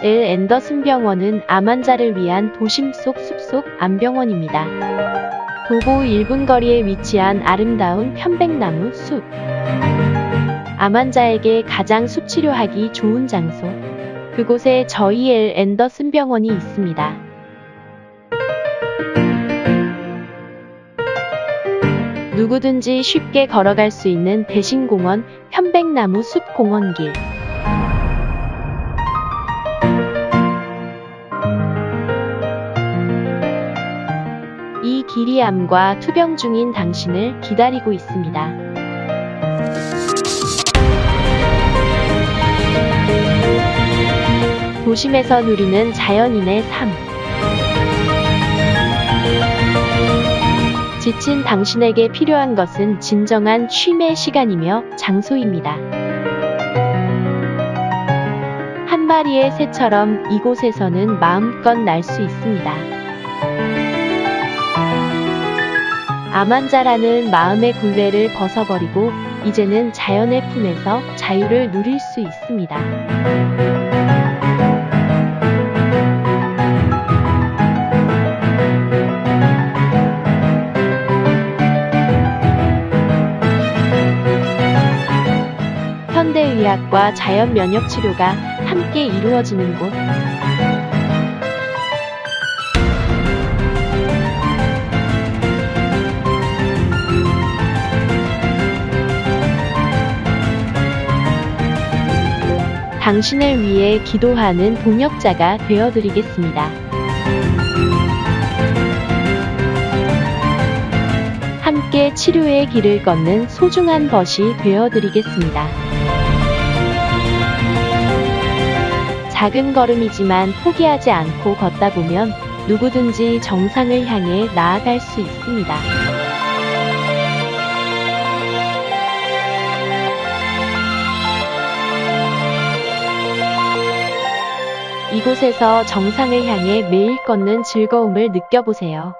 엘 앤더슨 병원은 암 환자를 위한 도심 속 숲속 암병원입니다. 도보 1분 거리에 위치한 아름다운 편백나무 숲. 암 환자에게 가장 숲 치료하기 좋은 장소. 그곳에 저희 엘 앤더슨 병원이 있습니다. 누구든지 쉽게 걸어갈 수 있는 대신공원 편백나무 숲 공원길. 암과 투병 중인 당신을 기다리고 있습니다. 도심에서 누리는 자연인의 삶. 지친 당신에게 필요한 것은 진정한 쉼의 시간이며 장소입니다. 한 마리의 새처럼 이곳에서는 마음껏 날 수 있습니다. 암 환자라는 마음의 굴레를 벗어버리고 이제는 자연의 품에서 자유를 누릴 수 있습니다. 현대의학과 자연 면역 치료가 함께 이루어지는 곳. 당신을 위해 기도하는 동역자가 되어드리겠습니다. 함께 치료의 길을 걷는 소중한 벗이 되어드리겠습니다. 작은 걸음이지만 포기하지 않고 걷다 보면 누구든지 정상을 향해 나아갈 수 있습니다. 이곳에서 정상을 향해 매일 걷는 즐거움을 느껴보세요.